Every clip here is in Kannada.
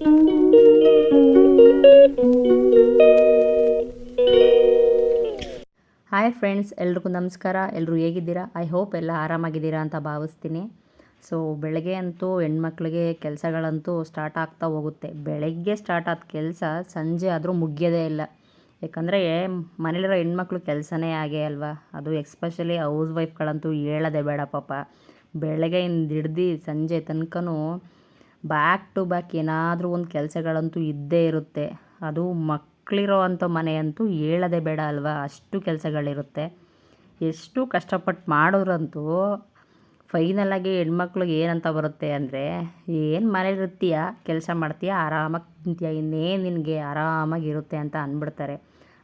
ಹಾಯ್ ಫ್ರೆಂಡ್ಸ್ ಎಲ್ರಿಗೂ ನಮಸ್ಕಾರ. ಎಲ್ಲರೂ ಹೇಗಿದ್ದೀರಾ? ಐ ಹೋಪ್ ಎಲ್ಲ ಆರಾಮಾಗಿದ್ದೀರಾ ಅಂತ ಭಾವಿಸ್ತೀನಿ. ಸೊ ಬೆಳಗ್ಗೆ ಅಂತೂ ಹೆಣ್ಮಕ್ಳಿಗೆ ಕೆಲಸಗಳಂತೂ ಸ್ಟಾರ್ಟ್ ಆಗ್ತಾ ಹೋಗುತ್ತೆ. ಬೆಳಗ್ಗೆ ಸ್ಟಾರ್ಟ್ ಆದ ಕೆಲಸ ಸಂಜೆ ಆದರೂ ಮುಗಿಯೋದೇ ಇಲ್ಲ. ಯಾಕಂದರೆ ಮನೇಲಿರೋ ಹೆಣ್ಮಕ್ಳು ಕೆಲಸನೇ ಆಗೇ ಅಲ್ವಾ? ಅದು ಎಕ್ಸ್ಪೆಷಲಿ ಹೌಸ್ ವೈಫ್ಗಳಂತೂ ಹೇಳೋದೇ ಬೇಡ ಪಾಪ. ಬೆಳಗ್ಗೆಯಿಂದ ಹಿಡ್ದು ಸಂಜೆ ತನಕನೂ ಬ್ಯಾಕ್ ಟು ಬ್ಯಾಕ್ ಏನಾದರೂ ಒಂದು ಕೆಲಸಗಳಂತೂ ಇದ್ದೇ ಇರುತ್ತೆ. ಅದು ಮಕ್ಕಳಿರೋ ಅಂಥ ಮನೆಯಂತೂ ಹೇಳೋದೇ ಬೇಡ ಅಲ್ವಾ? ಅಷ್ಟು ಕೆಲಸಗಳಿರುತ್ತೆ. ಎಷ್ಟು ಕಷ್ಟಪಟ್ಟು ಮಾಡಿದ್ರಂತೂ ಫೈನಲಾಗಿ ಹೆಣ್ಮಕ್ಳಿಗೆ ಏನಂತ ಬರುತ್ತೆ ಅಂದರೆ, ಏನು ಮನೇಲಿರ್ತೀಯ ಕೆಲಸ ಮಾಡ್ತೀಯ, ಆರಾಮಾಗಿ ತಿಂತೀಯ, ಇನ್ನೇನು ನಿನಗೆ ಆರಾಮಾಗಿರುತ್ತೆ ಅಂತ ಅಂದ್ಬಿಡ್ತಾರೆ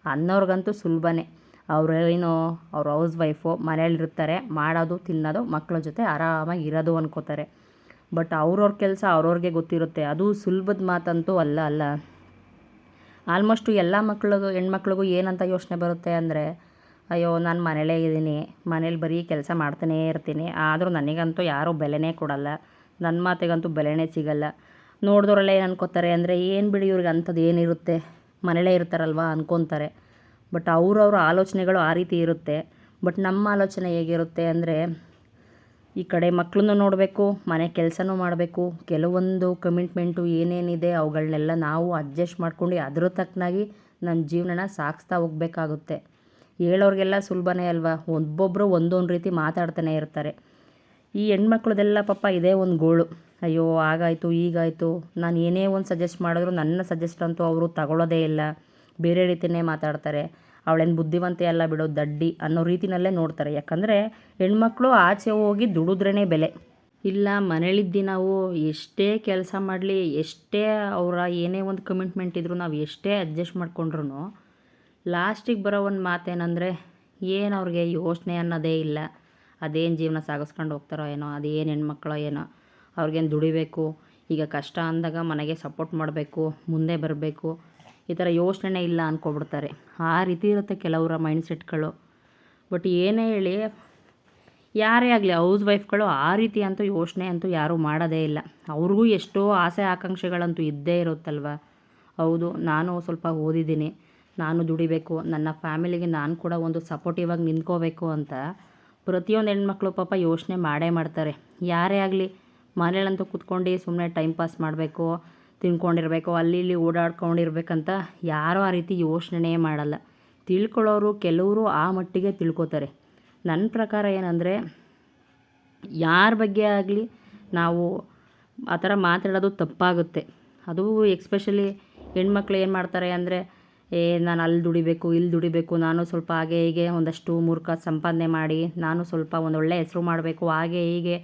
ಅನ್ನೋರ್ಗಂತೂ ಸುಲಭನೇ. ಅವ್ರೇನೋ, ಅವ್ರ ಹೌಸ್ ವೈಫು ಮನೇಲಿರ್ತಾರೆ ಮಾಡೋದು, ತಿನ್ನೋದು ಮಕ್ಕಳ ಜೊತೆ ಆರಾಮಾಗಿ ಇರೋದು ಅನ್ಕೋತಾರೆ. ಬಟ್ ಅವ್ರವ್ರ ಕೆಲಸ ಅವ್ರವ್ರಿಗೆ ಗೊತ್ತಿರುತ್ತೆ. ಅದು ಸುಲಭದ ಮಾತಂತೂ ಅಲ್ಲ ಅಲ್ಲ. ಆಲ್ಮೋಸ್ಟು ಎಲ್ಲ ಮಕ್ಳಿಗೂ, ಹೆಣ್ಮಕ್ಳಿಗೂ ಏನಂತ ಯೋಚನೆ ಬರುತ್ತೆ ಅಂದರೆ, ಅಯ್ಯೋ, ನಾನು ಮನೇಲೇ ಇದ್ದೀನಿ, ಮನೇಲಿ ಬರೀ ಕೆಲಸ ಮಾಡ್ತಾನೇ ಇರ್ತೀನಿ. ಆದರೂ ನನಗಂತೂ ಯಾರೂ ಬೆಲೆನೇ ಕೊಡಲ್ಲ. ನನ್ನ ಮಾತಿಗಂತೂ ಬೆಲೆನೇ ಸಿಗಲ್ಲ. ನೋಡಿದವರೆಲ್ಲ ಏನು ಅನ್ಕೋತಾರೆ ಅಂದರೆ, ಏನು ಬಿಡಿ ಇವ್ರಿಗೆ ಅಂಥದ್ದು ಏನಿರುತ್ತೆ? ಮನೇಲೇ ಇರ್ತಾರಲ್ವ ಅನ್ಕೊತಾರೆ. ಬಟ್ ಅವ್ರವ್ರ ಆಲೋಚನೆಗಳು ಆ ರೀತಿ ಇರುತ್ತೆ. ಬಟ್ ನಮ್ಮ ಆಲೋಚನೆ ಹೇಗಿರುತ್ತೆ ಅಂದರೆ ಈ ಕಡೆ ಮಕ್ಕಳನ್ನು ನೋಡಬೇಕು, ಮನೆ ಕೆಲಸನೂ ಮಾಡಬೇಕು. ಕೆಲವೊಂದು ಕಮಿಟ್ಮೆಂಟು ಏನೇನಿದೆ ಅವುಗಳನ್ನೆಲ್ಲ ನಾವು ಅಡ್ಜಸ್ಟ್ ಮಾಡ್ಕೊಂಡು ಅದ್ರ ತಕ್ಕನಾಗಿ ನಮ್ಮ ಜೀವನನ ಸಾಗಿಸ್ತಾ ಹೋಗಬೇಕಾಗುತ್ತೆ. ಹೇಳೋರಿಗೆಲ್ಲ ಸುಲಭನೇ ಅಲ್ವಾ? ಒಬ್ಬೊಬ್ಬರು ಒಂದೊಂದು ರೀತಿ ಮಾತಾಡ್ತಾನೆ ಇರ್ತಾರೆ. ಈ ಹೆಣ್ಮಕ್ಳದೆಲ್ಲ ಪಾಪ ಇದೇ ಒಂದು ಗೋಳು. ಅಯ್ಯೋ, ಆಗಾಯಿತು, ಈಗಾಯಿತು. ನಾನು ಏನೇ ಒಂದು ಸಜೆಸ್ಟ್ ಮಾಡಿದ್ರು ನನ್ನ ಸಜೆಸ್ಟ್ ಅಂತೂ ಅವರು ತಗೊಳ್ಳೋದೇ ಇಲ್ಲ. ಬೇರೆ ರೀತಿಯೇ ಮಾತಾಡ್ತಾರೆ. ಅವಳೇನು ಬುದ್ಧಿವಂತೆ ಅಲ್ಲ ಬಿಡೋ, ದಡ್ಡಿ ಅನ್ನೋ ರೀತಿನಲ್ಲೇ ನೋಡ್ತಾರೆ. ಯಾಕಂದರೆ ಹೆಣ್ಮಕ್ಳು ಆಚೆ ಹೋಗಿ ದುಡಿದ್ರೇ ಬೆಲೆ. ಇಲ್ಲ, ಮನೇಲಿದ್ದು ನಾವು ಎಷ್ಟೇ ಕೆಲಸ ಮಾಡಲಿ, ಎಷ್ಟೇ ಅವರ ಏನೇ ಒಂದು ಕಮಿಟ್ಮೆಂಟ್ ಇದ್ದರೂ ನಾವು ಎಷ್ಟೇ ಅಡ್ಜಸ್ಟ್ ಮಾಡಿಕೊಂಡ್ರು ಲಾಸ್ಟಿಗೆ ಬರೋ ಒಂದು ಮಾತೇನಂದರೆ, ಏನು ಅವ್ರಿಗೆ ಯೋಚನೆ ಅನ್ನೋದೇ ಇಲ್ಲ. ಅದೇನು ಜೀವನ ಸಾಗಿಸ್ಕೊಂಡು ಹೋಗ್ತಾರೋ ಏನೋ, ಅದೇನು ಹೆಣ್ಮಕ್ಳೋ ಏನೋ, ಅವ್ರಿಗೇನು ದುಡಿಬೇಕು, ಈಗ ಕಷ್ಟ ಅಂದಾಗ ಮನೆಗೆ ಸಪೋರ್ಟ್ ಮಾಡಬೇಕು, ಮುಂದೆ ಬರಬೇಕು ಈ ಥರ ಯೋಚನೆ ಇಲ್ಲ ಅಂದ್ಕೊಬಿಡ್ತಾರೆ ಆ ರೀತಿ ಇರುತ್ತೆ ಕೆಲವರ ಮೈಂಡ್ಸೆಟ್ಗಳು ಬಟ್ ಏನೇ ಹೇಳಿ, ಯಾರೇ ಆಗಲಿ ಹೌಸ್ ವೈಫ್ಗಳು ಆ ರೀತಿ ಅಂತೂ ಯೋಚನೆ ಅಂತೂ ಯಾರೂ ಮಾಡೋದೇ ಇಲ್ಲ. ಅವ್ರಿಗೂ ಎಷ್ಟೋ ಆಸೆ ಆಕಾಂಕ್ಷೆಗಳಂತೂ ಇದ್ದೇ ಇರುತ್ತಲ್ವ? ಹೌದು, ನಾನು ಸ್ವಲ್ಪ ಓದಿದ್ದೀನಿ. ನಾನು ದುಡಿಬೇಕು. ನನ್ನ ಫ್ಯಾಮಿಲಿಗೆ ನಾನು ಕೂಡ ಒಂದು ಸಪೋರ್ಟಿವ್ ಆಗಿ ನಿಂತ್ಕೋಬೇಕು ಅಂತ ಪ್ರತಿಯೊಂದು ಹೆಣ್ಮಕ್ಳು ಪಾಪ ಯೋಚನೆ ಮಾಡೇ ಮಾಡ್ತಾರೆ. ಯಾರೇ ಆಗಲಿ ಮನೇಲಂತೂ ಕುತ್ಕೊಂಡು ಸುಮ್ಮನೆ ಟೈಮ್ ಪಾಸ್ ಮಾಡಬೇಕು. ತಿನ್ಕೊಂಡಿರಬೇಕು, ಅಲ್ಲಿ ಇಲ್ಲಿ ಓಡಾಡ್ಕೊಂಡಿರ್ಬೇಕಂತ ಯಾರೂ ಆ ರೀತಿ ಯೋಚನೆ ಮಾಡಲ್ಲ. ತಿಳ್ಕೊಳ್ಳೋರು ಕೆಲವರು ಆ ಮಟ್ಟಿಗೆ ತಿಳ್ಕೊತಾರೆ. ನನ್ನ ಪ್ರಕಾರ ಏನಂದರೆ, ಯಾರ ಬಗ್ಗೆ ಆಗಲಿ ನಾವು ಆ ಥರ ಮಾತಾಡೋದು ತಪ್ಪಾಗುತ್ತೆ. ಅದು ಎಕ್ಸ್ಪೆಷಲಿ ಹೆಣ್ಮಕ್ಳು ಏನು ಮಾಡ್ತಾರೆ ಅಂದರೆ, ಏ, ನಾನು ಅಲ್ಲಿ ದುಡಿಬೇಕು, ಇಲ್ಲಿ ದುಡಿಬೇಕು, ನಾನು ಸ್ವಲ್ಪ ಹಾಗೆ ಹೀಗೆ ಒಂದಷ್ಟು ಮೂರ್ಖ ಸಂಪಾದನೆ ಮಾಡಿ, ನಾನು ಸ್ವಲ್ಪ ಒಂದೊಳ್ಳೆ ಹೆಸರು ಮಾಡಬೇಕು, ಹಾಗೆ ಹೀಗೆ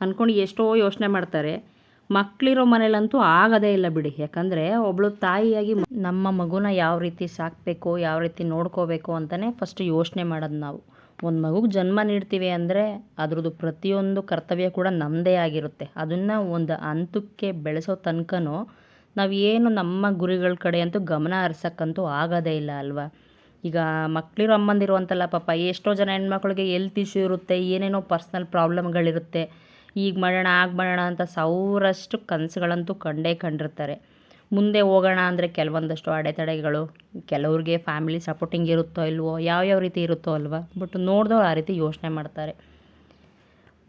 ಅಂದ್ಕೊಂಡು ಎಷ್ಟೋ ಯೋಚನೆ ಮಾಡ್ತಾರೆ. ಮಕ್ಕಳಿರೋ ಮನೇಲಂತೂ ಆಗೋದೇ ಇಲ್ಲ ಬಿಡಿ. ಯಾಕಂದರೆ ಒಬ್ಬಳು ತಾಯಿಯಾಗಿ ನಮ್ಮ ಮಗುನ ಯಾವ ರೀತಿ ಸಾಕಬೇಕು, ಯಾವ ರೀತಿ ನೋಡ್ಕೋಬೇಕು ಅಂತಲೇ ಫಸ್ಟ್ ಯೋಚನೆ ಮಾಡೋದು ನಾವು. ಒಂದು ಮಗುಗೆ ಜನ್ಮ ನೀಡ್ತೀವಿ ಅಂದರೆ ಅದ್ರದ್ದು ಪ್ರತಿಯೊಂದು ಕರ್ತವ್ಯ ಕೂಡ ನಮ್ಮದೇ ಆಗಿರುತ್ತೆ. ಅದನ್ನು ಒಂದು ಹಂತಕ್ಕೆ ಬೆಳೆಸೋ ತನಕನೂ ನಾವು ಏನು ನಮ್ಮ ಗುರಿಗಳ ಕಡೆ ಅಂತೂ ಗಮನ ಹರ್ಸೋಕ್ಕಂತೂ ಆಗೋದೇ ಇಲ್ಲ ಅಲ್ವಾ? ಈಗ ಮಕ್ಕಳಿರೋ ಅಮ್ಮಂದಿರುವಂತಲ್ಲ ಪಾಪ ಎಷ್ಟೋ ಜನ ಹೆಣ್ಮಕ್ಳಿಗೆ ಎಲ್ತ್ ಇಶ್ಯೂ ಇರುತ್ತೆ, ಏನೇನೋ ಪರ್ಸ್ನಲ್ ಪ್ರಾಬ್ಲಮ್ಗಳಿರುತ್ತೆ ಈಗ ಮಾಡೋಣ ಆಗ ಮಾಡೋಣ ಅಂತ ಸಾವಿರಷ್ಟು ಕನಸುಗಳಂತೂ ಕಂಡೇ ಕಂಡಿರ್ತಾರೆ. ಮುಂದೆ ಹೋಗೋಣ ಅಂದರೆ ಕೆಲವೊಂದಷ್ಟು ಅಡೆತಡೆಗಳು, ಕೆಲವ್ರಿಗೆ ಫ್ಯಾಮಿಲಿ ಸಪೋರ್ಟಿಂಗ್ ಇರುತ್ತೋ ಇಲ್ವೋ, ಯಾವ್ಯಾವ ರೀತಿ ಇರುತ್ತೋ ಅಲ್ವಾ? ಬಟ್ ನೋಡಿದವ್ರು ಆ ರೀತಿ ಯೋಚನೆ ಮಾಡ್ತಾರೆ.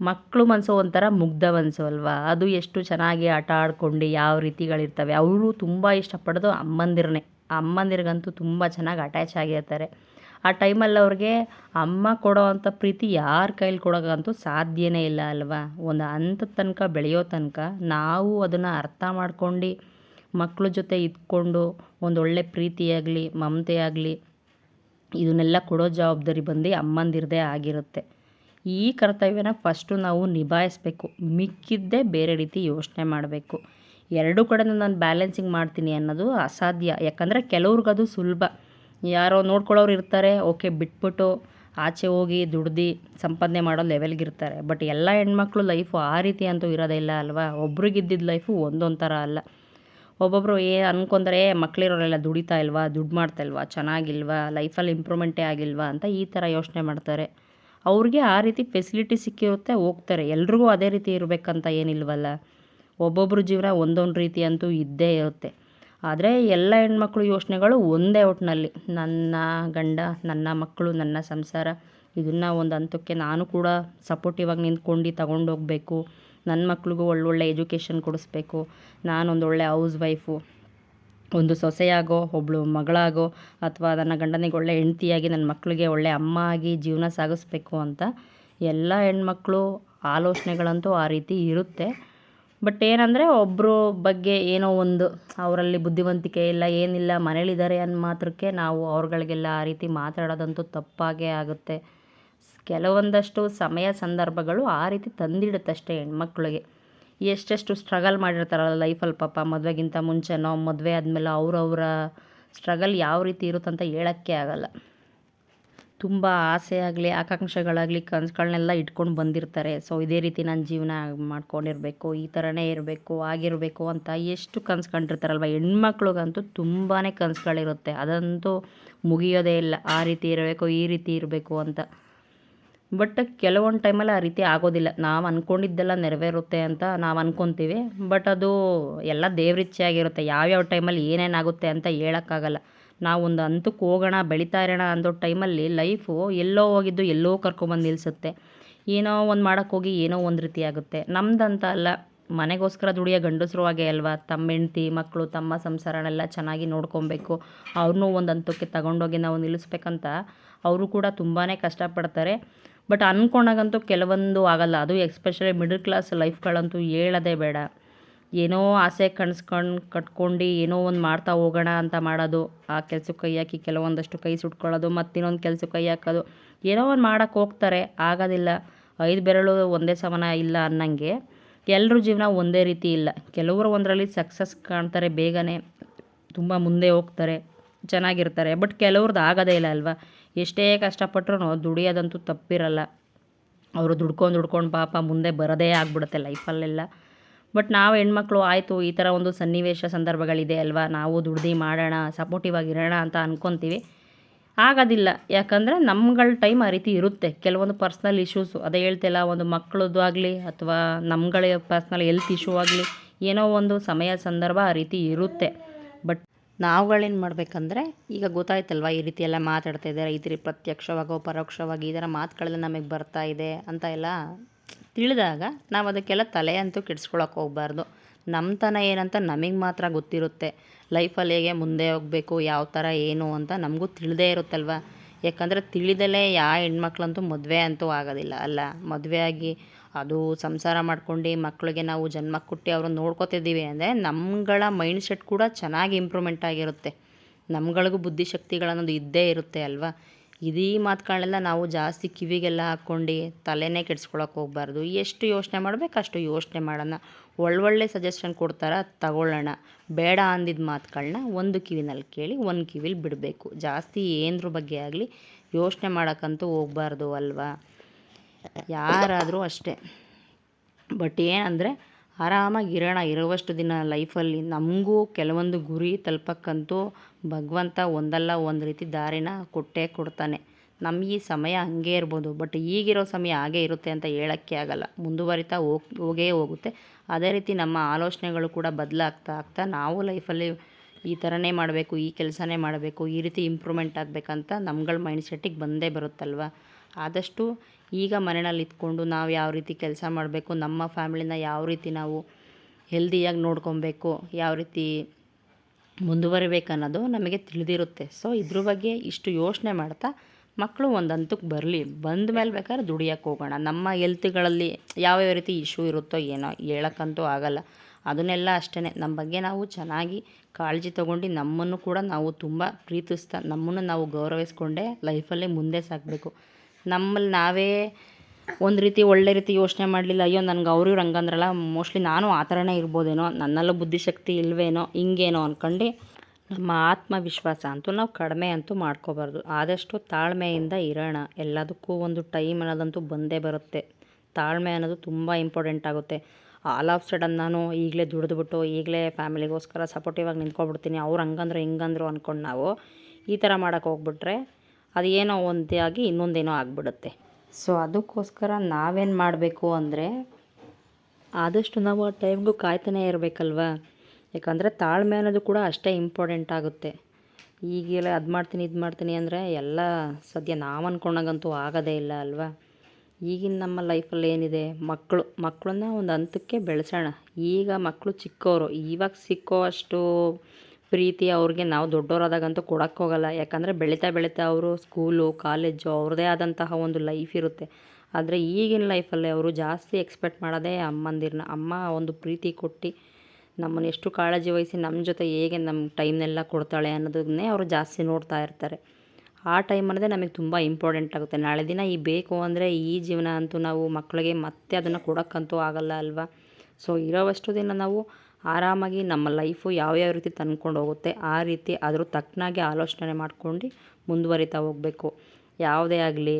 ಮಕ್ಕಳು ಮನಸ್ಸು ಒಂಥರ ಮುಗ್ಧ ಮನಸ್ಸು ಅಲ್ವಾ? ಅದು ಎಷ್ಟು ಚೆನ್ನಾಗಿ ಆಟ ಆಡ್ಕೊಂಡು ಯಾವ ರೀತಿಗಳಿರ್ತವೆ? ಅವರು ತುಂಬ ಇಷ್ಟಪಡೋದು ಅಮ್ಮಂದಿರನೇ ಅಮ್ಮಂದಿರಿಗಂತೂ ತುಂಬ ಚೆನ್ನಾಗಿ ಅಟ್ಯಾಚ್ ಆಗಿರ್ತಾರೆ. ಆ ಟೈಮಲ್ಲಿ ಅವ್ರಿಗೆ ಅಮ್ಮ ಕೊಡೋ ಅಂಥ ಪ್ರೀತಿ ಯಾರ ಕೈಲಿ ಕೊಡೋಕ್ಕಂತೂ ಸಾಧ್ಯನೇ ಇಲ್ಲ ಅಲ್ವಾ? ಒಂದು ಹಂತದ ತನಕ, ಬೆಳೆಯೋ ತನಕ ನಾವು ಅದನ್ನು ಅರ್ಥ ಮಾಡ್ಕೊಂಡು ಮಕ್ಕಳ ಜೊತೆ ಇದ್ಕೊಂಡು ಒಂದೊಳ್ಳೆ ಪ್ರೀತಿಯಾಗಲಿ ಮಮತೆ ಆಗಲಿ, ಇದನ್ನೆಲ್ಲ ಕೊಡೋ ಜವಾಬ್ದಾರಿ ಬಂದು ಅಮ್ಮಂದಿರದೇ ಆಗಿರುತ್ತೆ. ಈ ಕರ್ತವ್ಯನ ಫಸ್ಟು ನಾವು ನಿಭಾಯಿಸ್ಬೇಕು. ಮಿಕ್ಕಿದ್ದೇ ಬೇರೆ ರೀತಿ ಯೋಚನೆ ಮಾಡಬೇಕು. ಎರಡೂ ಕಡೆನೂ ನಾನು ಬ್ಯಾಲೆನ್ಸಿಂಗ್ ಮಾಡ್ತೀನಿ ಅನ್ನೋದು ಅಸಾಧ್ಯ. ಯಾಕಂದರೆ ಕೆಲವ್ರಿಗದು ಸುಲಭ. ಯಾರೋ ನೋಡ್ಕೊಳ್ಳೋರು ಇರ್ತಾರೆ, ಓಕೆ ಬಿಟ್ಬಿಟ್ಟು ಆಚೆ ಹೋಗಿ ದುಡ್ದು ಸಂಪಾದನೆ ಮಾಡೋ ಲೆವೆಲ್ಗಿರ್ತಾರೆ ಬಟ್ ಎಲ್ಲ ಹೆಣ್ಮಕ್ಳು ಲೈಫು ಆ ರೀತಿ ಅಂತೂ ಇರೋದೇ ಇಲ್ಲ ಅಲ್ವಾ? ಒಬ್ರಿಗಿದ್ದಿದ್ದ ಲೈಫು ಒಂದೊಂದು ಥರ ಅಲ್ಲ. ಒಬ್ಬೊಬ್ಬರು ಏ ಅನ್ಕೊಂಡ್ರೆ ಮಕ್ಕಳಿರೋರೆಲ್ಲ ದುಡಿತಾ ಇಲ್ವಾ? ದುಡ್ಡು ಮಾಡ್ತಾ ಇಲ್ವಾ? ಚೆನ್ನಾಗಿಲ್ವಾ? ಲೈಫಲ್ಲಿ ಇಂಪ್ರೂವ್ಮೆಂಟೇ ಆಗಿಲ್ವಾ? ಅಂತ ಈ ಥರ ಯೋಚನೆ ಮಾಡ್ತಾರೆ. ಅವ್ರಿಗೆ ಆ ರೀತಿ ಫೆಸಿಲಿಟಿ ಸಿಕ್ಕಿರುತ್ತೆ, ಹೋಗ್ತಾರೆ. ಎಲ್ರಿಗೂ ಅದೇ ರೀತಿ ಇರಬೇಕಂತ ಏನಿಲ್ವಲ್ಲ? ಒಬ್ಬೊಬ್ರ ಜೀವನ ಒಂದೊಂದು ರೀತಿ ಅಂತೂ ಇದ್ದೇ ಇರುತ್ತೆ. ಆದರೆ ಎಲ್ಲ ಹೆಣ್ಮಕ್ಳು ಯೋಚನೆಗಳು ಒಂದೇ ಒಟ್ಟಿನಲ್ಲಿ ನನ್ನ ಗಂಡ, ನನ್ನ ಮಕ್ಕಳು, ನನ್ನ ಸಂಸಾರ, ಇದನ್ನು ಒಂದು ಹಂತಕ್ಕೆ ನಾನು ಕೂಡ ಸಪೋರ್ಟಿವಾಗಿ ನಿಂತ್ಕೊಂಡು ನಿಂತ್ಕೊಂಡು ಹೋಗಬೇಕು. ನನ್ನ ಮಕ್ಳಿಗೂ ಒಳ್ಳೊಳ್ಳೆ ಎಜುಕೇಷನ್ ಕೊಡಿಸ್ಬೇಕು. ನಾನೊಂದು ಒಳ್ಳೆ ಹೌಸ್ ವೈಫು ಒಂದು ಸೊಸೆಯಾಗೋ ಒಬ್ಬಳು ಮಗಳಾಗೋ, ಅಥವಾ ನನ್ನ ಗಂಡನಿಗೆ ಒಳ್ಳೆ ಹೆಂಡತಿಯಾಗಿ ನನ್ನ ಮಕ್ಕಳಿಗೆ ಒಳ್ಳೆ ಅಮ್ಮ ಆಗಿ ಜೀವನ ಸಾಗಿಸ್ಬೇಕು ಅಂತ ಎಲ್ಲ ಹೆಣ್ಮಕ್ಳು ಆಲೋಚನೆಗಳಂತೂ ಆ ರೀತಿ ಇರುತ್ತೆ. ಬಟ್ ಏನಂದರೆ ಒಬ್ಬರ ಬಗ್ಗೆ ಏನೋ ಒಂದು ಅವರಲ್ಲಿ ಬುದ್ಧಿವಂತಿಕೆ ಇಲ್ಲ, ಏನಿಲ್ಲ, ಮನೇಲಿದ್ದಾರೆ ಅನ್ನೋ ಮಾತ್ರಕ್ಕೆ ನಾವು ಅವ್ರುಗಳಿಗೆಲ್ಲ ಆ ರೀತಿ ಮಾತಾಡೋದಂತೂ ತಪ್ಪಾಗೇ ಆಗುತ್ತೆ. ಕೆಲವೊಂದಷ್ಟು ಸಮಯ ಸಂದರ್ಭಗಳು ಆ ರೀತಿ ತಂದಿಡುತ್ತಷ್ಟೇ ಹೆಣ್ಮಕ್ಳಿಗೆ. ಎಷ್ಟೆಷ್ಟು ಸ್ಟ್ರಗಲ್ ಮಾಡಿರ್ತಾರಲ್ಲ ಲೈಫಲ್ಲಿ ಪಾಪ, ಮದುವೆಗಿಂತ ಮುಂಚೆನೋ, ಮದುವೆ ಆದಮೇಲೆ ಅವರವರ ಸ್ಟ್ರಗಲ್ ಯಾವ ರೀತಿ ಇರುತ್ತಂತ ಹೇಳೋಕ್ಕೆ ಆಗಲ್ಲ. ತುಂಬ ಆಸೆ ಆಗಲಿ, ಆಕಾಂಕ್ಷೆಗಳಾಗಲಿ ಕನಸುಗಳನ್ನೆಲ್ಲ ಇಟ್ಕೊಂಡು ಬಂದಿರ್ತಾರೆ. ಸೊ ಇದೇ ರೀತಿ ನಾನು ಜೀವನ ಮಾಡ್ಕೊಂಡಿರಬೇಕು, ಈ ಥರನೇ ಇರಬೇಕು, ಆಗಿರಬೇಕು ಅಂತ ಎಷ್ಟು ಕನಸು ಕಂಡಿರ್ತಾರಲ್ವ? ಹೆಣ್ಮಕ್ಳಿಗಂತೂ ತುಂಬಾ ಕನಸುಗಳಿರುತ್ತೆ. ಅದಂತೂ ಮುಗಿಯೋದೇ ಇಲ್ಲ. ಆ ರೀತಿ ಇರಬೇಕು, ಈ ರೀತಿ ಇರಬೇಕು ಅಂತ. ಬಟ್ ಕೆಲವೊಂದು ಟೈಮಲ್ಲಿ ಆ ರೀತಿ ಆಗೋದಿಲ್ಲ. ನಾವು ಅಂದ್ಕೊಂಡಿದ್ದೆಲ್ಲ ನೆರವೇರುತ್ತೆ ಅಂತ ನಾವು ಅಂದ್ಕೊತೀವಿ ಬಟ್ ಅದು ಎಲ್ಲ ದೇವ್ರಿಚ್ಛೆ ಆಗಿರುತ್ತೆ ಯಾವ್ಯಾವ ಟೈಮಲ್ಲಿ ಏನೇನಾಗುತ್ತೆ ಅಂತ ಹೇಳೋಕ್ಕಾಗಲ್ಲ. ನಾವು ಒಂದು ಹಂತಕ್ಕೆ ಹೋಗೋಣ, ಬೆಳೀತಾ ಇರೋಣ ಅಂದೋ ಟೈಮಲ್ಲಿ ಲೈಫು ಎಲ್ಲೋ ಹೋಗಿದ್ದು ಎಲ್ಲೋ ಕರ್ಕೊಂಬಂದು ನಿಲ್ಲಿಸುತ್ತೆ. ಏನೋ ಒಂದು ಮಾಡೋಕ್ಕೋಗಿ ಏನೋ ಒಂದು ರೀತಿ ಆಗುತ್ತೆ. ನಮ್ದಂತ ಅಲ್ಲ, ಮನೆಗೋಸ್ಕರ ದುಡಿಯೋ ಗಂಡಸರು ಹಾಗೆ ಅಲ್ವಾ? ತಮ್ಮ ಹೆಂಡ್ತಿ ಮಕ್ಕಳು ತಮ್ಮ ಸಂಸಾರನೆಲ್ಲ ಚೆನ್ನಾಗಿ ನೋಡ್ಕೊಬೇಕು. ಅವ್ರನ್ನೂ ಒಂದು ಹಂತಕ್ಕೆ ತಗೊಂಡೋಗಿ ನಾವು ನಿಲ್ಲಿಸ್ಬೇಕಂತ ಅವರು ಕೂಡ ತುಂಬಾ ಕಷ್ಟಪಡ್ತಾರೆ. ಬಟ್ ಅಂದ್ಕೊಂಡಾಗಂತೂ ಕೆಲವೊಂದು ಆಗಲ್ಲ. ಅದು ಎಕ್ಸ್ಪೆಷಲಿ ಮಿಡಲ್ ಕ್ಲಾಸ್ ಲೈಫ್ಗಳಂತೂ ಹೇಳೋದೇ ಬೇಡ. ಏನೋ ಆಸೆ ಕಣ್ಸ್ಕೊಂಡು ಕಟ್ಕೊಂಡು ಏನೋ ಒಂದು ಮಾಡ್ತಾ ಹೋಗೋಣ ಅಂತ ಮಾಡೋದು, ಆ ಕೆಲ್ಸಕ್ಕೆ ಕೈ ಹಾಕಿ ಕೆಲವೊಂದಷ್ಟು ಕೈ ಸುಟ್ಕೊಳ್ಳೋದು ಮತ್ತು ಇನ್ನೊಂದು ಕೆಲ್ಸಕ್ಕೆ ಕೈ ಹಾಕೋದು, ಏನೋ ಒಂದು ಮಾಡೋಕ್ಕೆ ಹೋಗ್ತಾರೆ, ಆಗೋದಿಲ್ಲ. ಐದು ಬೆರಳು ಒಂದೇ ಸಮಾನ ಇಲ್ಲ ಅನ್ನಂಗೆ ಎಲ್ಲರ ಜೀವನ ಒಂದೇ ರೀತಿ ಇಲ್ಲ. ಕೆಲವರು ಒಂದರಲ್ಲಿ ಸಕ್ಸಸ್ ಕಾಣ್ತಾರೆ ಬೇಗನೆ, ತುಂಬ ಮುಂದೆ ಹೋಗ್ತಾರೆ, ಚೆನ್ನಾಗಿರ್ತಾರೆ, ಬಟ್ ಕೆಲವ್ರದ್ದು ಆಗೋದೇ ಇಲ್ಲ ಅಲ್ವಾ? ಎಷ್ಟೇ ಕಷ್ಟಪಟ್ರೂ ದುಡಿಯೋದಂತೂ ತಪ್ಪಿರಲ್ಲ. ಅವರು ದುಡ್ಕೊಂಡು ದುಡ್ಕೊಂಡು ಪಾಪ ಮುಂದೆ ಬರೋದೇ ಆಗ್ಬಿಡುತ್ತೆ ಲೈಫಲ್ಲೆಲ್ಲ. ಬಟ್ ನಾವು ಹೆಣ್ಮಕ್ಳು ಆಯಿತು, ಈ ಥರ ಒಂದು ಸನ್ನಿವೇಶ ಸಂದರ್ಭಗಳಿದೆ ಅಲ್ವಾ? ನಾವು ದುಡ್ದು ಮಾಡೋಣ ಸಪೋರ್ಟಿವ್ ಆಗಿರೋಣ ಅಂತ ಅಂದ್ಕೊತೀವಿ ಆಗೋದಿಲ್ಲ. ಯಾಕಂದರೆ ನಮ್ಗಳ ಟೈಮ್ ಆ ರೀತಿ ಇರುತ್ತೆ. ಕೆಲವೊಂದು ಪರ್ಸ್ನಲ್ ಇಶ್ಯೂಸು ಅದೇ ಹೇಳ್ತಿಲ್ಲ ಒಂದು ಮಕ್ಕಳದ್ದು ಆಗಲಿ, ಅಥವಾ ನಮ್ಗಳ ಪರ್ಸ್ನಲ್ ಹೆಲ್ತ್ ಇಶ್ಯೂ ಆಗಲಿ, ಏನೋ ಒಂದು ಸಮಯ ಸಂದರ್ಭ ಆ ರೀತಿ ಇರುತ್ತೆ. ಬಟ್ ನಾವುಗಳೇನು ಮಾಡಬೇಕಂದ್ರೆ, ಈಗ ಗೊತ್ತಾಯ್ತಲ್ವ ಈ ರೀತಿ ಎಲ್ಲ ಮಾತಾಡ್ತಾ ಇದ್ದಾರೆ, ಈ ರೀತಿ ಪ್ರತ್ಯಕ್ಷವಾಗೋ, ಪರೋಕ್ಷವಾಗಿ ಈ ಥರ ಮಾತುಗಳೆಲ್ಲ ನಮಗೆ ಬರ್ತಾ ಇದೆ ಅಂತ ಎಲ್ಲ ತಿಳಿದಾಗ ನಾವು ಅದಕ್ಕೆಲ್ಲ ತಲೆ ಅಂತೂ ಕೆಡಿಸ್ಕೊಳಕ್ಕೆ ಹೋಗ್ಬಾರ್ದು. ನಮ್ಮತನ ಏನಂತ ನಮಗೆ ಮಾತ್ರ ಗೊತ್ತಿರುತ್ತೆ. ಲೈಫಲ್ಲಿ ಹೇಗೆ ಮುಂದೆ ಹೋಗಬೇಕು, ಯಾವ ಥರ ಏನು ಅಂತ ನಮಗೂ ತಿಳಿದೇ ಇರುತ್ತಲ್ವ? ಯಾಕಂದರೆ ತಿಳಿದಲೇ ಯಾವ ಹೆಣ್ಮಕ್ಳಂತೂ ಮದುವೆ ಅಂತೂ ಆಗೋದಿಲ್ಲ ಅಲ್ಲ? ಮದುವೆ ಆಗಿ ಅದು ಸಂಸಾರ ಮಾಡ್ಕೊಂಡು ಮಕ್ಕಳಿಗೆ ನಾವು ಜನ್ಮ ಕೊಟ್ಟು ಅವ್ರನ್ನ ನೋಡ್ಕೋತಿದ್ದೀವಿ ಅಂದರೆ ನಮ್ಗಳ ಮೈಂಡ್ ಸೆಟ್ ಕೂಡ ಚೆನ್ನಾಗಿ ಇಂಪ್ರೂವ್ಮೆಂಟ್ ಆಗಿರುತ್ತೆ. ನಮ್ಗಳಿಗೂ ಬುದ್ಧಿಶಕ್ತಿಗಳನ್ನೋದು ಇದ್ದೇ ಇರುತ್ತೆ ಅಲ್ವಾ? ಇದೀ ಮಾತುಗಳನ್ನೆಲ್ಲ ನಾವು ಜಾಸ್ತಿ ಕಿವಿಗೆಲ್ಲ ಹಾಕ್ಕೊಂಡು ತಲೆನೇ ಕೆಡ್ಸ್ಕೊಳಕ್ಕೆ ಹೋಗ್ಬಾರ್ದು. ಎಷ್ಟು ಯೋಚನೆ ಮಾಡಬೇಕು ಅಷ್ಟು ಯೋಚನೆ ಮಾಡೋಣ. ಒಳ್ಳೊಳ್ಳೆ ಸಜೆಷನ್ ಕೊಡ್ತಾರ ತಗೊಳ್ಳೋಣ. ಬೇಡ ಅಂದಿದ್ದ ಮಾತುಗಳನ್ನ ಒಂದು ಕಿವಿನಲ್ಲಿ ಕೇಳಿ ಒಂದು ಕಿವಿಲಿ ಬಿಡಬೇಕು. ಜಾಸ್ತಿ ಏನರ ಬಗ್ಗೆ ಆಗಲಿ ಯೋಚನೆ ಮಾಡೋಕ್ಕಂತೂ ಹೋಗ್ಬಾರ್ದು ಅಲ್ವಾ? ಯಾರಾದರೂ ಅಷ್ಟೇ. ಬಟ್ ಏನಂದರೆ ಆರಾಮಾಗಿ ಇರೋಣ. ಇರುವಷ್ಟು ದಿನ ಲೈಫಲ್ಲಿ ನಮಗೂ ಕೆಲವೊಂದು ಗುರಿ ತಲುಪಕ್ಕಂತೂ ಭಗವಂತ ಒಂದಲ್ಲ ಒಂದು ರೀತಿ ದಾರಿನ ಕೊಟ್ಟೇ ಕೊಡ್ತಾನೆ. ನಮ್ಮ ಈ ಸಮಯ ಹಂಗೆ ಇರ್ಬೋದು. ಬಟ್ ಈಗಿರೋ ಸಮಯ ಹಾಗೇ ಇರುತ್ತೆ ಅಂತ ಹೇಳೋಕ್ಕೆ ಆಗಲ್ಲ. ಮುಂದುವರಿತಾ ಹೋಗ್, ಹೋಗೇ ಹೋಗುತ್ತೆ. ಅದೇ ರೀತಿ ನಮ್ಮ ಆಲೋಚನೆಗಳು ಕೂಡ ಬದಲಾಗ್ತಾ ಆಗ್ತಾ ನಾವು ಲೈಫಲ್ಲಿ ಈ ಥರನೇ ಮಾಡಬೇಕು, ಈ ಕೆಲಸನೇ ಮಾಡಬೇಕು, ಈ ರೀತಿ ಇಂಪ್ರೂವ್ಮೆಂಟ್ ಆಗಬೇಕಂತ ನಮ್ಗಳ ಮೈಂಡ್ ಸೆಟ್ಟಿಗೆ ಬಂದೇ ಬರುತ್ತಲ್ವ? ಆದಷ್ಟು ಈಗ ಮನೆಯಲ್ಲಿ ಇದ್ಕೊಂಡು ನಾವು ಯಾವ ರೀತಿ ಕೆಲಸ ಮಾಡಬೇಕು, ನಮ್ಮ ಫ್ಯಾಮಿಲಿನ ಯಾವ ರೀತಿ ನಾವು ಹೆಲ್ದಿಯಾಗಿ ನೋಡ್ಕೊಬೇಕು, ಯಾವ ರೀತಿ ಮುಂದುವರಿಬೇಕನ್ನೋದು ನಮಗೆ ತಿಳಿದಿರುತ್ತೆ. ಸೊ ಇದ್ರ ಬಗ್ಗೆ ಇಷ್ಟು ಯೋಚನೆ ಮಾಡ್ತಾ ಮಕ್ಕಳು ಒಂದು ಹಂತಕ್ಕೆ ಬರಲಿ. ಬಂದ ಮೇಲೆ ಬೇಕಾದ್ರೆ ದುಡಿಯೋಕ್ಕೆ ಹೋಗೋಣ. ನಮ್ಮ ಹೆಲ್ತ್ಗಳಲ್ಲಿ ಯಾವ್ಯಾವ ರೀತಿ ಇಶ್ಯೂ ಇರುತ್ತೋ ಏನೋ ಹೇಳೋಕ್ಕಂತೂ ಆಗಲ್ಲ. ಅದನ್ನೆಲ್ಲ ಅಷ್ಟೇ ನಮ್ಮ ಬಗ್ಗೆ ನಾವು ಚೆನ್ನಾಗಿ ಕಾಳಜಿ ತೊಗೊಂಡು ನಮ್ಮನ್ನು ಕೂಡ ನಾವು ತುಂಬ ಪ್ರೀತಿಸ್ತಾ, ನಮ್ಮನ್ನು ನಾವು ಗೌರವಿಸ್ಕೊಂಡೇ ಲೈಫಲ್ಲಿ ಮುಂದೆ ಸಾಗಬೇಕು ನಮ್ಮಲ್ಲಿ ನಾವೇ ಒಂದು ರೀತಿ ಒಳ್ಳೆ ರೀತಿ ಯೋಚನೆ ಮಾಡಲಿಲ್ಲ, ಅಯ್ಯೋ ನನಗೆ ಅವ್ರು ಇವ್ರು ಹಂಗಂದ್ರಲ್ಲ ಮೋಸ್ಟ್ಲಿ ನಾನು ಆ ಥರನೇ ಇರ್ಬೋದೇನೋ, ನನ್ನಲ್ಲೂ ಬುದ್ಧಿಶಕ್ತಿ ಇಲ್ವೇನೋ, ಹಿಂಗೇನೋ ಅಂದ್ಕೊಂಡು ನಮ್ಮ ಆತ್ಮವಿಶ್ವಾಸ ಅಂತೂ ನಾವು ಕಡಿಮೆ ಅಂತೂ ಮಾಡ್ಕೋಬಾರ್ದು. ಆದಷ್ಟು ತಾಳ್ಮೆಯಿಂದ ಇರೋಣ. ಎಲ್ಲದಕ್ಕೂ ಒಂದು ಟೈಮ್ ಅನ್ನೋದಂತೂ ಬಂದೇ ಬರುತ್ತೆ. ತಾಳ್ಮೆ ಅನ್ನೋದು ತುಂಬ ಇಂಪಾರ್ಟೆಂಟ್ ಆಗುತ್ತೆ. ಆಲ್ ಆಫ್ ಸಡನ್ ನಾನು ಈಗಲೇ ದುಡಿದ್ಬಿಟ್ಟು, ಈಗಲೇ ಫ್ಯಾಮಿಲಿಗೋಸ್ಕರ ಸಪೋರ್ಟಿವಾಗಿ ನಿಂತ್ಕೊಬಿಡ್ತೀನಿ, ಅವ್ರು ಹಂಗಂದ್ರು ಹಿಂಗಂದ್ರು ಅಂದ್ಕೊಂಡು ನಾವು ಈ ಥರ ಮಾಡೋಕ್ಕೆ ಹೋಗ್ಬಿಟ್ರೆ ಅದು ಏನೋ ಒಂದೇ ಆಗಿ ಇನ್ನೊಂದೇನೋ ಆಗಿಬಿಡುತ್ತೆ. ಸೊ ಅದಕ್ಕೋಸ್ಕರ ನಾವೇನು ಮಾಡಬೇಕು ಅಂದರೆ ಆದಷ್ಟು ನಾವು ಆ ಟೈಮ್ಗೂ ಕಾಯ್ತಾನೆ ಇರಬೇಕಲ್ವಾ? ಯಾಕಂದರೆ ತಾಳ್ಮೆ ಅನ್ನೋದು ಕೂಡ ಅಷ್ಟೇ ಇಂಪಾರ್ಟೆಂಟ್ ಆಗುತ್ತೆ. ಈಗೆಲ್ಲ ಅದು ಮಾಡ್ತೀನಿ ಇದು ಮಾಡ್ತೀನಿ ಅಂದರೆ ಎಲ್ಲ ಸದ್ಯ ನಾವು ಅಂದ್ಕೊಂಡಾಗಂತೂ ಆಗೋದೇ ಇಲ್ಲ ಅಲ್ವಾ? ಈಗಿನ ನಮ್ಮ ಲೈಫಲ್ಲಿ ಏನಿದೆ? ಮಕ್ಕಳು ಮಕ್ಕಳನ್ನ ಒಂದು ಹಂತಕ್ಕೆ ಬೆಳೆಸೋಣ. ಈಗ ಮಕ್ಕಳು ಚಿಕ್ಕವರು ಇವಾಗ ಸಿಕ್ಕೋ ಅಷ್ಟು ಪ್ರೀತಿ ಅವ್ರಿಗೆ ನಾವು ದೊಡ್ಡವರಾದಾಗಂತೂ ಕೊಡೋಕ್ಕೋಗಲ್ಲ ಯಾಕಂದರೆ ಬೆಳೀತಾ ಬೆಳೀತಾ ಅವರು ಸ್ಕೂಲು, ಕಾಲೇಜು ಅವ್ರದ್ದೇ ಆದಂತಹ ಒಂದು ಲೈಫ್ ಇರುತ್ತೆ. ಆದರೆ ಈಗಿನ ಲೈಫಲ್ಲಿ ಅವರು ಜಾಸ್ತಿ ಎಕ್ಸ್ಪೆಕ್ಟ್ ಮಾಡೋದೇ ಅಮ್ಮಂದಿರನ್ನ ಅಮ್ಮ ಒಂದು ಪ್ರೀತಿ ಕೊಟ್ಟು ನಮ್ಮನ್ನು ಎಷ್ಟು ಕಾಳಜಿ ವಹಿಸಿ ನಮ್ಮ ಜೊತೆ ಹೇಗೆ ನಮ್ಮ ಟೈಮ್ನೆಲ್ಲ ಕೊಡ್ತಾಳೆ ಅನ್ನೋದನ್ನೇ ಅವರು ಜಾಸ್ತಿ ನೋಡ್ತಾ ಇರ್ತಾರೆ. ಆ ಟೈಮ್ ಅನ್ನೋದೇ ನಮಗೆ ತುಂಬ ಇಂಪಾರ್ಟೆಂಟ್ ಆಗುತ್ತೆ. ನಾಳೆ ದಿನ ಈ ಬೇಕು ಅಂದರೆ ಈ ಜೀವನ ಅಂತೂ ನಾವು ಮಕ್ಕಳಿಗೆ ಮತ್ತೆ ಅದನ್ನು ಕೊಡೋಕ್ಕಂತೂ ಆಗಲ್ಲ ಅಲ್ವಾ? ಸೊ ಇರೋವಷ್ಟು ದಿನ ನಾವು ಆರಾಮಾಗಿ ನಮ್ಮ ಲೈಫು ಯಾವ್ಯಾವ ರೀತಿ ತಂದ್ಕೊಂಡು ಹೋಗುತ್ತೆ, ಆ ರೀತಿ ಅದ್ರ ತಕ್ಕನಾಗಿ ಆಲೋಚನೆ ಮಾಡ್ಕೊಂಡು ಮುಂದುವರಿತಾ ಹೋಗಬೇಕು. ಯಾವುದೇ ಆಗಲಿ,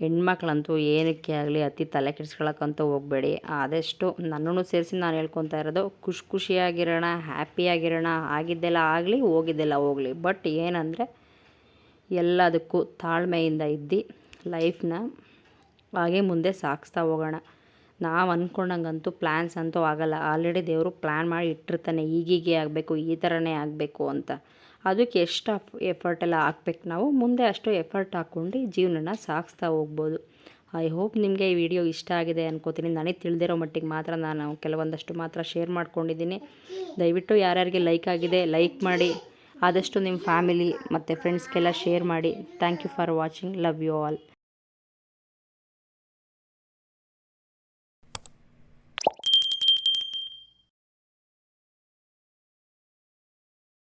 ಹೆಣ್ಮಕ್ಳಂತೂ ಏನಕ್ಕೆ ಆಗಲಿ, ಅತಿ ತಲೆ ಕೆಡಿಸ್ಕೊಳಕ್ಕಂತೂ ಹೋಗಬೇಡಿ. ಆದಷ್ಟು ನನ್ನನ್ನು ಸೇರಿಸಿ ನಾನು ಹೇಳ್ಕೊತಾ ಇರೋದು, ಖುಷಿ ಖುಷಿಯಾಗಿರೋಣ, ಹ್ಯಾಪಿಯಾಗಿರೋಣ, ಆಗಿದ್ದೆಲ್ಲ ಆಗಲಿ, ಹೋಗಿದ್ದೆಲ್ಲ ಹೋಗಲಿ. ಬಟ್ ಏನಂದರೆ, ಎಲ್ಲದಕ್ಕೂ ತಾಳ್ಮೆಯಿಂದ ಇದ್ದು ಲೈಫ್ನ ಹಾಗೆ ಮುಂದೆ ಸಾಗಿಸ್ತಾ ಹೋಗೋಣ. ನಾವು ಅಂದ್ಕೊಂಡಂಗಂತೂ ಪ್ಲ್ಯಾನ್ಸ್ ಅಂತೂ ಆಗಲ್ಲ. ಆಲ್ರೆಡಿ ದೇವರು ಪ್ಲ್ಯಾನ್ ಮಾಡಿ ಇಟ್ಟಿರ್ತಾನೆ. ಈಗೀಗೆ ಆಗಬೇಕು, ಈ ಥರನೇ ಆಗಬೇಕು ಅಂತ. ಅದಕ್ಕೆ ಎಷ್ಟು ಎಫರ್ಟ್ ಎಲ್ಲ ಹಾಕ್ಬೇಕು ನಾವು. ಮುಂದೆ ಅಷ್ಟು ಎಫರ್ಟ್ ಹಾಕ್ಕೊಂಡು ಜೀವನನ ಸಾಗಿಸ್ತಾ ಹೋಗ್ಬೋದು. ಐ ಹೋಪ್ ನಿಮಗೆ ಈ ವಿಡಿಯೋ ಇಷ್ಟ ಆಗಿದೆ ಅನ್ಕೋತೀನಿ. ನನಗೆ ತಿಳಿದಿರೋ ಮಟ್ಟಿಗೆ ಮಾತ್ರ ನಾನು ಕೆಲವೊಂದಷ್ಟು ಮಾತ್ರ ಶೇರ್ ಮಾಡ್ಕೊಂಡಿದ್ದೀನಿ. ದಯವಿಟ್ಟು ಯಾರ್ಯಾರಿಗೆ ಲೈಕ್ ಆಗಿದೆ ಲೈಕ್ ಮಾಡಿ. ಆದಷ್ಟು ನಿಮ್ಮ ಫ್ಯಾಮಿಲಿ ಮತ್ತು ಫ್ರೆಂಡ್ಸ್ಗೆಲ್ಲ ಶೇರ್ ಮಾಡಿ. Thank you for watching love you all